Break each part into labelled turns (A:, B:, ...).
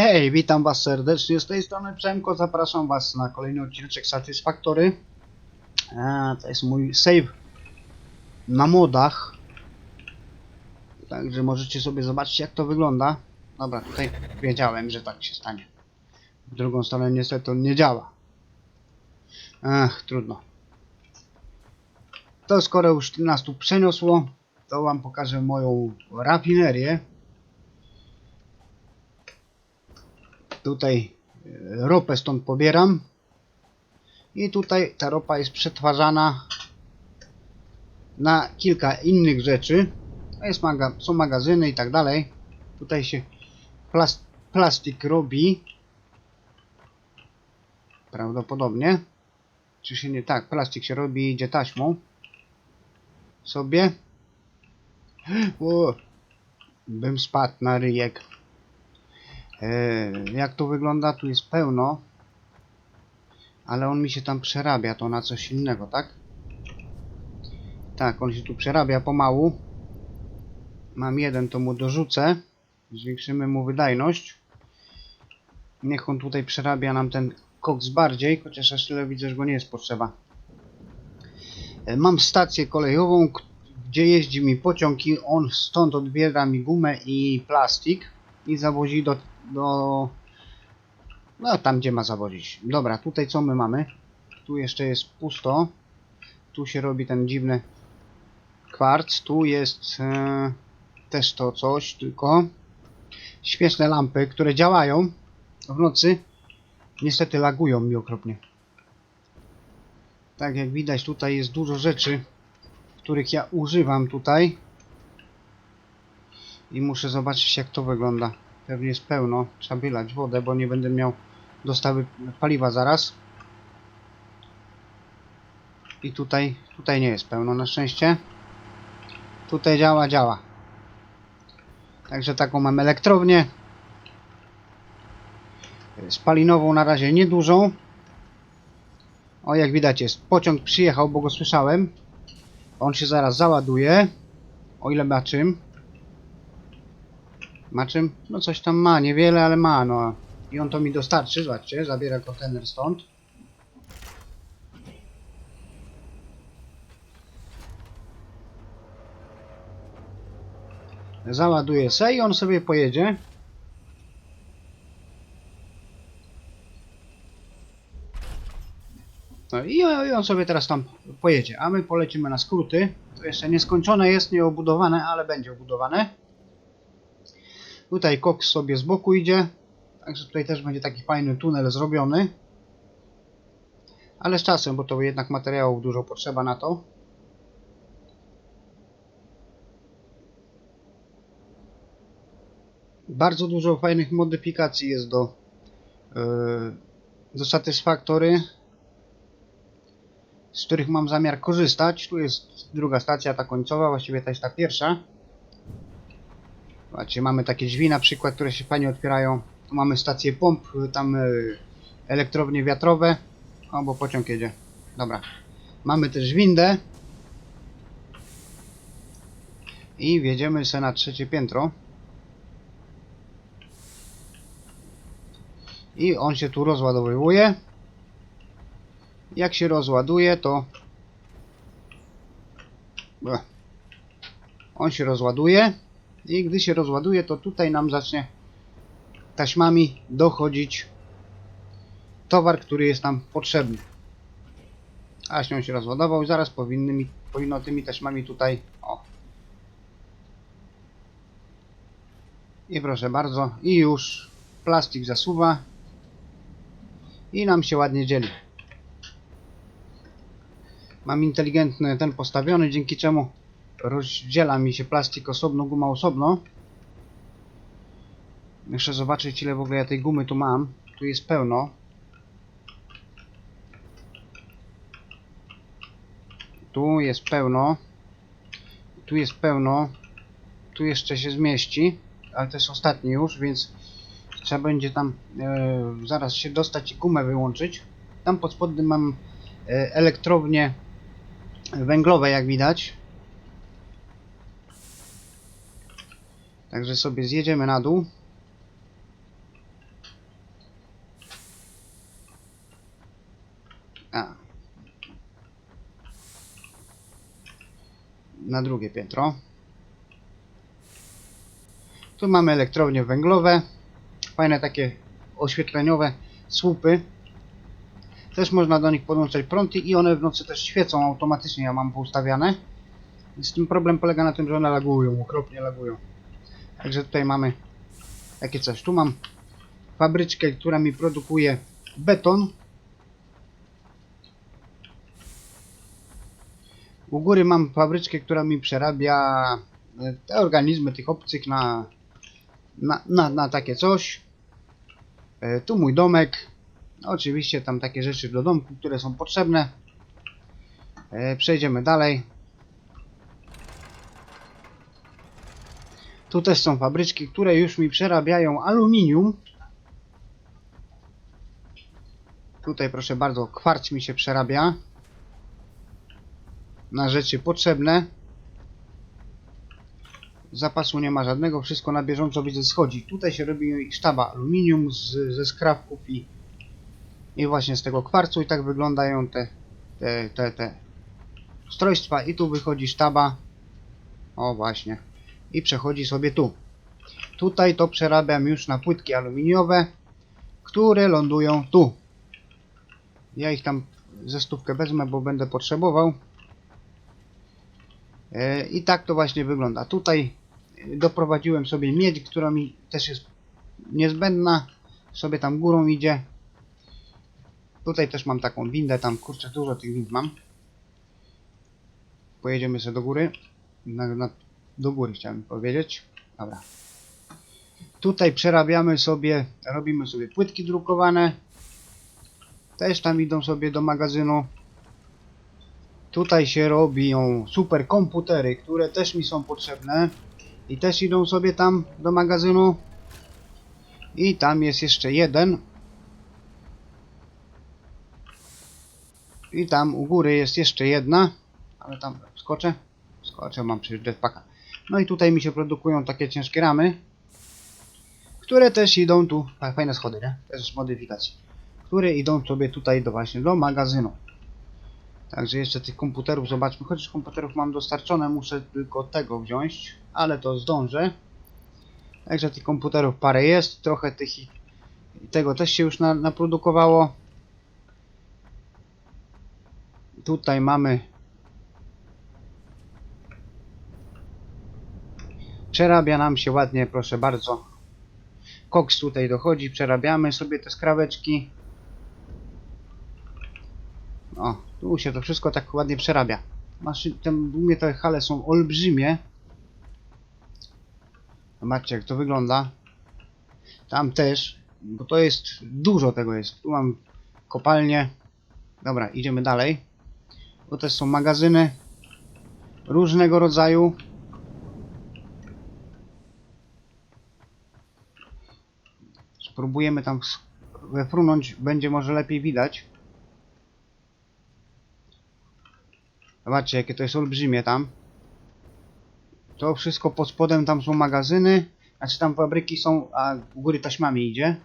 A: Hej, witam was serdecznie z tej strony Przemko, zapraszam was na kolejny odcinek Satisfactory. A, to jest mój save na modach. Także możecie sobie zobaczyć jak to wygląda. Dobra, tutaj wiedziałem, że tak się stanie. W drugą stronę niestety on nie działa. Ach, trudno. To skoro już nas tu przeniosło, to wam pokażę moją rafinerię. Tutaj e, ropę stąd pobieram. I tutaj ta ropa jest przetwarzana na kilka innych rzeczy. Jest maga są magazyny i tak dalej. Tutaj się plas plastik robi. Prawdopodobnie. Czy się nie tak? Plastik się robi idzie taśmą. Sobie. O, bym spadł na ryjek. E, jak to wygląda? Tu jest pełno. Ale on mi się tam przerabia to na coś innego, tak? Tak, on się tu przerabia pomału. Mam jeden, to mu dorzucę. Zwiększymy mu wydajność. Niech on tutaj przerabia nam ten koks bardziej, chociaż aż tyle widzę, że go nie jest potrzeba. E, Mam stację kolejową, gdzie jeździ mi pociąg i on stąd odbiera mi gumę i plastik i zawozi do, do no tam gdzie ma zawozić. Dobra, tutaj co my mamy? Tu jeszcze jest pusto. Tu się robi ten dziwny kwarc. Tu jest e, też to coś, tylko śmieszne lampy, które działają w nocy. Niestety lagują mi okropnie. Tak jak widać tutaj jest dużo rzeczy, których ja używam tutaj. I muszę zobaczyć jak to wygląda. Pewnie jest pełno. Trzeba wylać wodę, bo nie będę miał dostawy paliwa zaraz. I tutaj, tutaj nie jest pełno na szczęście. Tutaj działa, działa. Także taką mam elektrownię. Spalinową na razie niedużą. O jak widać jest. Pociąg przyjechał, bo go słyszałem. On się zaraz załaduje. O ile ma czym. Ma czym? No coś tam ma, niewiele, ale ma, no. I on to mi dostarczy, zobaczcie, zabiera kontener stąd. Załaduje se i on sobie pojedzie. No i on sobie teraz tam pojedzie, a my polecimy na skróty. To jeszcze nieskończone jest, nieobudowane, ale będzie obudowane. Tutaj koks sobie z boku idzie. Także tutaj też będzie taki fajny tunel zrobiony. Ale z czasem, bo to jednak materiałów dużo potrzeba na to. Bardzo dużo fajnych modyfikacji jest do, yy, do Satisfactory, z których mam zamiar korzystać. Tu jest druga stacja, ta końcowa, właściwie jest ta pierwsza. Zobaczcie, mamy takie drzwi na przykład, które się fajnie otwierają. Tu mamy stację pomp, tam y, elektrownie wiatrowe. O, bo pociąg jedzie. Dobra. Mamy też windę. I wjedziemy sobie na trzecie piętro. I on się tu rozładowuje. Jak się rozładuje, to... On się rozładuje. I gdy się rozładuje, to tutaj nam zacznie taśmami dochodzić towar, który jest nam potrzebny. A się rozładował zaraz powinny mi, powinno tymi taśmami tutaj o. I proszę bardzo, i już plastik zasuwa i nam się ładnie dzieli. Mam inteligentny ten postawiony, dzięki czemu rozdziela mi się plastik osobno, guma osobno. Muszę zobaczyć ile w ogóle ja tej gumy tu mam. Tu jest pełno. Tu jest pełno. Tu jest pełno. Tu jeszcze się zmieści. Ale to jest ostatni już, więc trzeba będzie tam e, zaraz się dostać i gumę wyłączyć. Tam pod spodem mam e, elektrownie węglowe jak widać. Także sobie zjedziemy na dół. A. Na drugie piętro. Tu mamy elektrownie węglowe. Fajne takie oświetleniowe słupy. Też można do nich podłączać prąty i one w nocy też świecą automatycznie. Ja mam poustawiane. Z tym problem polega na tym, że one lagują, okropnie lagują. Także tutaj mamy takie coś. Tu mam fabryczkę, która mi produkuje beton. U góry mam fabryczkę, która mi przerabia e, te organizmy tych obcych na, na, na, na takie coś. E, Tu mój domek. Oczywiście tam takie rzeczy do domku, które są potrzebne. E, Przejdziemy dalej. Tu też są fabryczki, które już mi przerabiają aluminium. Tutaj proszę bardzo, kwarc mi się przerabia na rzeczy potrzebne. Zapasu nie ma żadnego, wszystko na bieżąco widzę schodzi. Tutaj się robi sztaba aluminium z, ze skrawków i, i właśnie z tego kwarcu i tak wyglądają te, te, te, te ustrojstwa i tu wychodzi sztaba. O właśnie. I przechodzi sobie tu. Tutaj to przerabiam już na płytki aluminiowe, które lądują tu. Ja ich tam ze stówkę wezmę, bo będę potrzebował. E, I tak to właśnie wygląda. Tutaj e, doprowadziłem sobie miedź, która mi też jest niezbędna. Sobie tam górą idzie. Tutaj też mam taką windę, tam kurczę dużo tych wind mam. Pojedziemy sobie do góry. Na, na, do góry chciałem powiedzieć. Dobra. Tutaj przerabiamy sobie, robimy sobie płytki drukowane. Też tam idą sobie do magazynu. Tutaj się robią superkomputery, które też mi są potrzebne. I też idą sobie tam do magazynu. I tam jest jeszcze jeden. I tam u góry jest jeszcze jedna. Ale tam skoczę. Skoczę, mam przecież jetpacka. No i tutaj mi się produkują takie ciężkie ramy. Które też idą tu. a, Fajne schody, nie? Też z modyfikacji. Które idą sobie tutaj do właśnie do magazynu. Także jeszcze tych komputerów zobaczmy. Chociaż komputerów mam dostarczone, muszę tylko tego wziąć, ale to zdążę. Także tych komputerów parę jest, trochę tych i tego też się już na, naprodukowało. Tutaj mamy Przerabia nam się ładnie, proszę bardzo. Koks tutaj dochodzi, przerabiamy sobie te skraweczki. O, tu się to wszystko tak ładnie przerabia. Maszyn, te, u mnie te hale są olbrzymie. Zobaczcie jak to wygląda. Tam też, bo to jest, dużo tego jest. Tu mam kopalnię. Dobra, idziemy dalej. Tu też są magazyny różnego rodzaju. Spróbujemy tam wefrunąć, będzie może lepiej widać. Zobaczcie, jakie to jest olbrzymie tam. To wszystko pod spodem tam są magazyny. Znaczy tam fabryki są, a u góry taśmami idzie.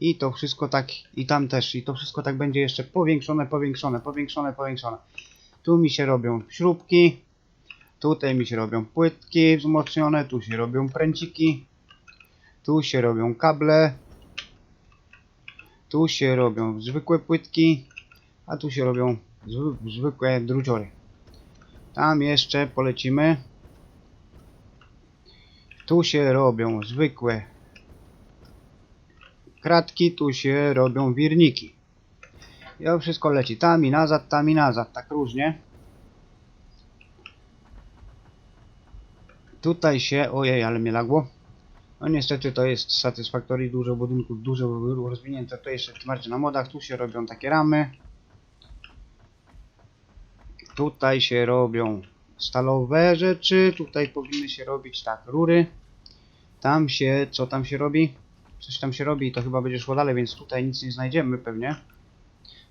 A: I to wszystko tak, i tam też. I to wszystko tak będzie jeszcze powiększone, powiększone, powiększone, powiększone. Tu mi się robią śrubki. Tutaj mi się robią płytki wzmocnione. Tu się robią pręciki. Tu się robią kable. Tu się robią zwykłe płytki. A tu się robią zwy, zwykłe druciory. Tam jeszcze polecimy. Tu się robią zwykłe kratki, tu się robią wirniki. I to wszystko leci tam i nazad, tam i nazad, tak różnie. Tutaj się, ojej, ale mnie lagło. No niestety to jest Satisfactory, dużo budynków, dużo rozwinięte. To jeszcze tym bardziej na modach, tu się robią takie ramy. Tutaj się robią stalowe rzeczy, tutaj powinny się robić tak, rury. Tam się, co tam się robi? Coś tam się robi i to chyba będzie szło dalej, więc tutaj nic nie znajdziemy pewnie.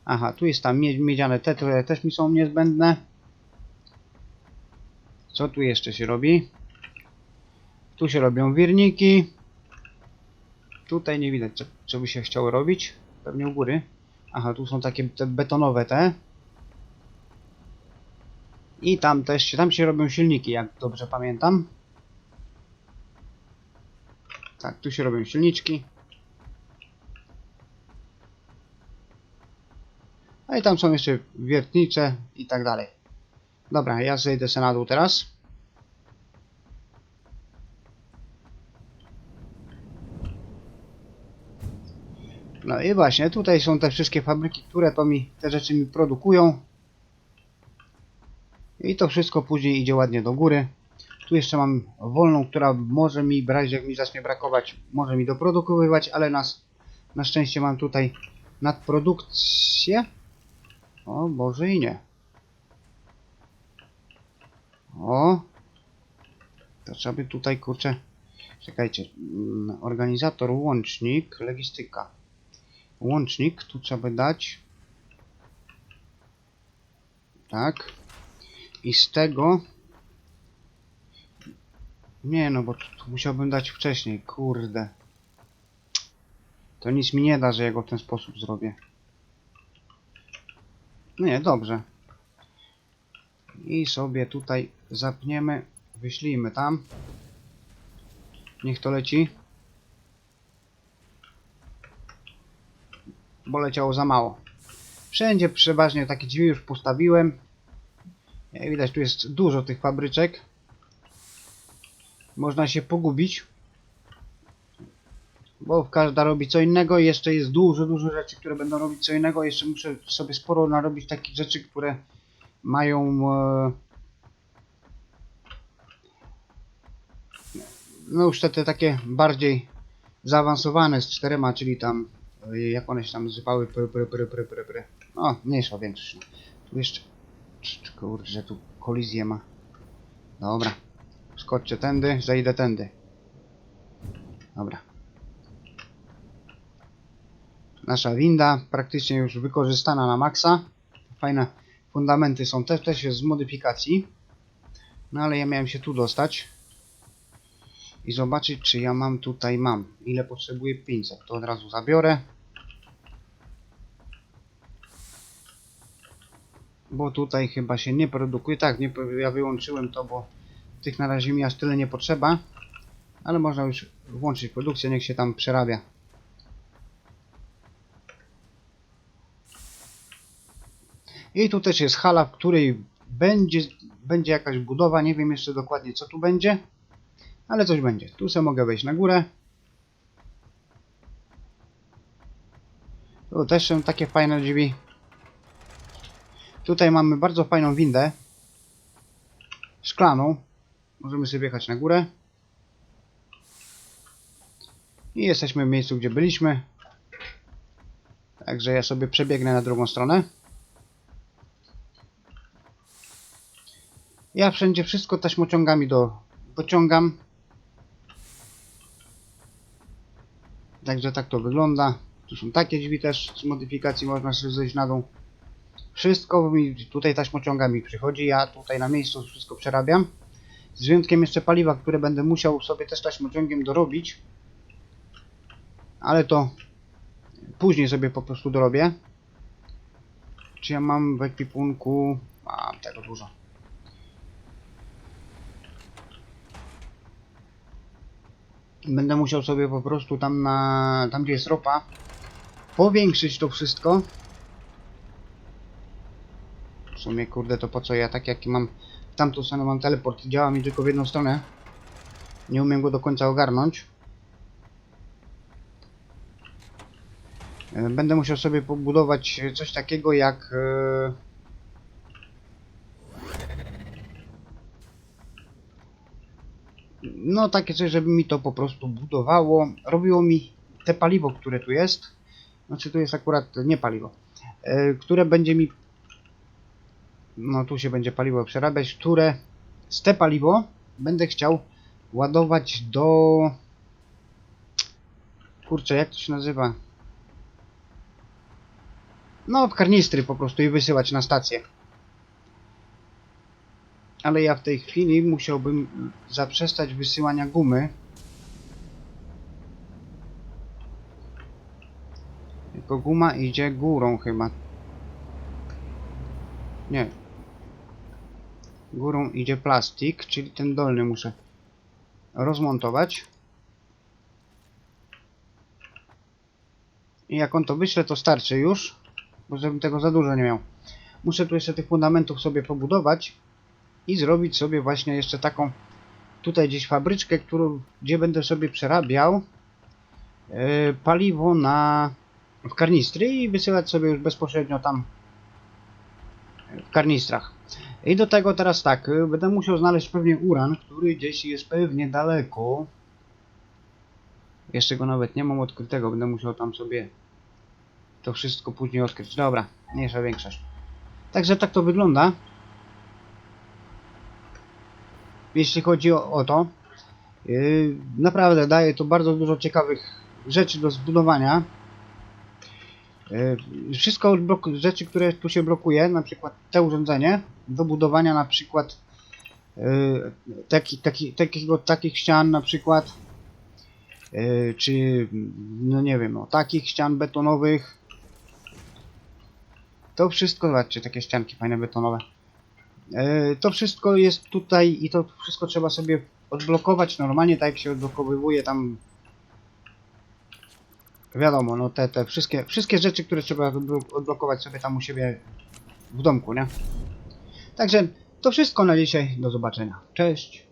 A: Aha, tu jest tam mie miedziane te, które też mi są niezbędne. Co tu jeszcze się robi? Tu się robią wirniki. Tutaj nie widać, by się chciało robić. Pewnie u góry. Aha, tu są takie te betonowe te. I tam też tam się robią silniki, jak dobrze pamiętam. Tak, tu się robią silniczki. A i tam są jeszcze wiertnicze i tak dalej. Dobra, ja zejdę sobie na dół teraz. No i właśnie, tutaj są te wszystkie fabryki, które to mi te rzeczy mi produkują. I to wszystko później idzie ładnie do góry. Tu jeszcze mam wolną, która może mi brać, jak mi zacznie brakować, może mi doprodukowywać, ale nas, na szczęście mam tutaj nadprodukcję. O, Boże i nie. O. To trzeba by tutaj, kurczę, czekajcie, mm, organizator, łącznik, logistyka. Łącznik, tu trzeba dać. Tak. I z tego... Nie no, bo tu, tu musiałbym dać wcześniej, kurde. To nic mi nie da, że ja go w ten sposób zrobię. Nie, dobrze. I sobie tutaj zapniemy, wyślijmy tam. Niech to leci. Bo leciało za mało. Wszędzie przeważnie takie drzwi już postawiłem. Jak widać, tu jest dużo tych fabryczek. Można się pogubić. Bo każda robi co innego i jeszcze jest dużo, dużo rzeczy, które będą robić co innego. Jeszcze muszę sobie sporo narobić takich rzeczy, które mają e, no już te, te takie bardziej zaawansowane z czterema, czyli tam jak one się tam nazywały? Pry, pry, pry, pry, pry, pry. no mniejsza większość no. tu jeszcze cz- cz- kurczę tu kolizję ma. Dobra. Skoczcie tędy, zejdę tędy. Dobra. Nasza winda praktycznie już wykorzystana na maksa. Fajne fundamenty są też, też jest z modyfikacji. No ale ja miałem się tu dostać i zobaczyć czy ja mam tutaj mam. Ile potrzebuję? 500 to od razu zabiorę. Bo tutaj chyba się nie produkuje. Tak nie, ja wyłączyłem to bo tych na razie mi aż tyle nie potrzeba. Ale można już włączyć produkcję niech się tam przerabia. I tu też jest hala w której będzie będzie jakaś budowa. Nie wiem jeszcze dokładnie co tu będzie ale coś będzie. Tu sobie mogę wejść na górę. Tu też są takie fajne drzwi. Tutaj mamy bardzo fajną windę. Szklaną. Możemy sobie wjechać na górę. I jesteśmy w miejscu, gdzie byliśmy. Także ja sobie przebiegnę na drugą stronę. Ja wszędzie wszystko taśmociągami do pociągam. Także tak to wygląda. Tu są takie drzwi też z modyfikacji, można sobie zejść na dół. Wszystko mi tutaj taśmociągami przychodzi, ja tutaj na miejscu wszystko przerabiam. Z wyjątkiem jeszcze paliwa, które będę musiał sobie też taśmociągiem dorobić. Ale to później sobie po prostu dorobię. Czy ja mam w ekwipunku... Mam tego dużo. Będę musiał sobie po prostu tam na... tam gdzie jest ropa powiększyć to wszystko. W sumie kurde to po co ja tak jak mam w tamtą stronę mam teleport działa mi tylko w jedną stronę. Nie umiem go do końca ogarnąć. E, Będę musiał sobie pobudować coś takiego jak no takie coś, żeby mi to po prostu budowało, robiło mi te paliwo, które tu jest, znaczy tu jest akurat nie paliwo, e, które będzie mi, no tu się będzie paliwo przerabiać, które z te paliwo będę chciał ładować do, kurczę, jak to się nazywa, no karnistry po prostu i wysyłać na stację ale ja w tej chwili musiałbym zaprzestać wysyłania gumy. Tylko guma idzie górą chyba. Nie. Górą idzie plastik, czyli ten dolny muszę rozmontować. I jak on to wyśle, to starczy już, bo żebym tego za dużo nie miał. Muszę tu jeszcze tych fundamentów sobie pobudować i zrobić sobie właśnie jeszcze taką tutaj gdzieś fabryczkę, którą, gdzie będę sobie przerabiał e, paliwo na w karnistry i wysyłać sobie już bezpośrednio tam w karnistrach. I do tego teraz tak, y, będę musiał znaleźć pewnie uran, który gdzieś jest pewnie daleko. Jeszcze go nawet nie mam odkrytego, będę musiał tam sobie to wszystko później odkryć. Dobra, mniejsza większość. Także tak to wygląda. Jeśli chodzi o, o to, yy, naprawdę daje to bardzo dużo ciekawych rzeczy do zbudowania. Yy, wszystko rzeczy, które tu się blokuje, na przykład te urządzenie, do budowania na przykład yy, taki, taki, takich ścian na przykład, yy, czy no nie wiem, no, takich ścian betonowych. To wszystko, zobaczcie, takie ścianki fajne betonowe. Yy, to wszystko jest tutaj i to wszystko trzeba sobie odblokować normalnie, tak jak się odblokowywuje tam wiadomo, no te, te wszystkie, wszystkie rzeczy, które trzeba odblo- odblokować sobie tam u siebie w domku, nie? Także to wszystko na dzisiaj. Do zobaczenia. Cześć.